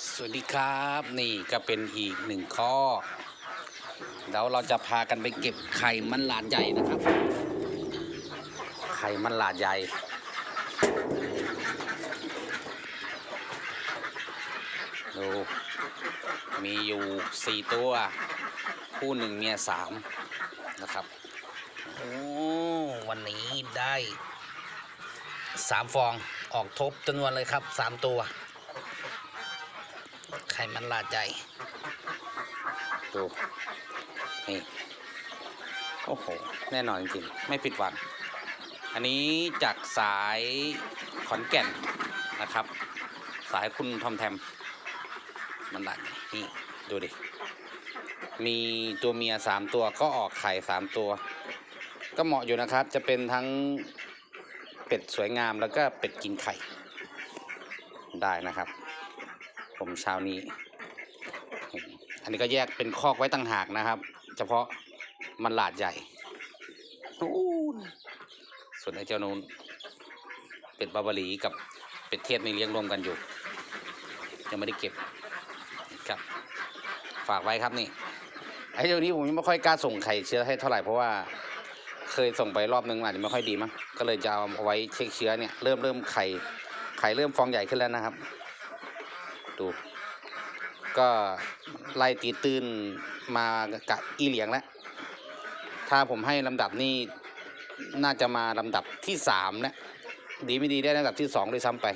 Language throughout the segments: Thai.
สวัสดีครับนี่ก็เป็นอีกหนึ่งข้อเดี๋ยวเราจะพากันไปเก็บไข่มันหลาดใหญ่นะครับ ไข่มันหลาดใหญ่ ดู มีอยู่สี่ตัว คู่หนึ่งเมียสามนะครับ โอ้ วันนี้ได้สามฟองออกทบจำนวนเลยครับสามตัว ไข่มันลาดใจดูนี่โอ้โห แน่นอนจริงๆไม่ผิดหวัง อันนี้จากสายขอนแก่นนะครับ สายคุณทอมแทม มันลาดนี่ดูดิ มีตัวเมียสามตัวก็ออกไข่สามตัว ก็เหมาะอยู่นะครับ จะเป็นทั้งเป็ดสวยงามแล้วก็เป็ดกินไข่ ได้นะครับ ผมเช้านี้ อันนี้ก็แยกเป็นคอกไว้ต่างหากนะครับ เฉพาะมันหลาดใหญ่นู่นส่วนไอ้เจ้านู้นเป็ดบาบาลีกับเป็ดเทศไม่เลี้ยงรวมกันอยู่ ยังไม่ได้เก็บครับ ฝากไว้ครับนี่ไอ้เจ้านี้ผมยังไม่ค่อยกล้าส่งไข่เชื้อให้เท่าไหร่เพราะว่าเคยส่งไปรอบนึงอาจจะไม่ค่อยดีมั้งก็เลยจะเอาไว้เช็คเชื้อเนี่ยเริ่มเริ่มไข่ไข่เริ่มฟองใหญ่ขึ้นแล้วนะครับ ดูก็ไล่ตีตื้นมากะอีเหลียงแล้ว ถ้าผมให้ลำดับนี่น่าจะมาลำดับที่สามแล้วดีไม่ดีได้ลำดับที่สองด้วยซ้ำไป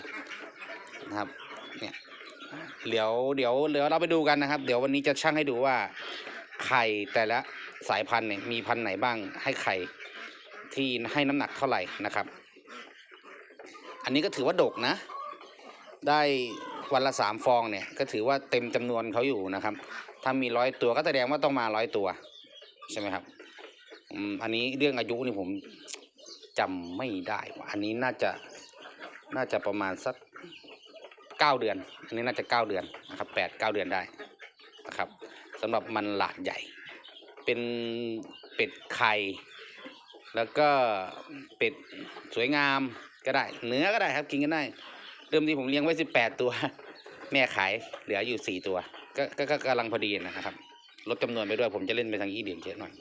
นะครับเนี่ยเดี๋ยวเดี๋ยวเดี๋ยวเราไปดูกันนะครับ เดี๋ยววันนี้จะชั่งให้ดูว่าไข่แต่ละสายพันธุ์เนี่ยมีพันธุ์ไหนบ้างให้ไข่ที่ให้น้ำหนักเท่าไหร่นะครับ อันนี้ก็ถือว่าดกนะ ได้ วันละสามฟองเนี่ยก็ถือว่าเต็มจำนวนเขาอยู่นะครับ ถ้ามีร้อยตัวก็แสดงว่าต้องมาร้อยตัว ใช่ไหมครับอันนี้เรื่องอายุนี่ผมจำไม่ได้ว่าอันนี้น่าจะน่าจะประมาณสักเก้าเดือน อันนี้น่าจะเก้าเดือนนะครับแปดเก้าเดือนได้นะครับสำหรับมันหลาดใหญ่ เป็นเป็ดไข่แล้วก็เป็ดสวยงามก็ได้ เนื้อก็ได้ครับกินกันได้ เริ่มที่ผมเลี้ยงไว้สิบแปดตัว แม่ขายเหลืออยู่สี่ตัว ก็ก็กำลังพอดีนะครับลดจำนวนไปด้วยผมจะเล่นไปทางยี่เดียงเยอะหน่อย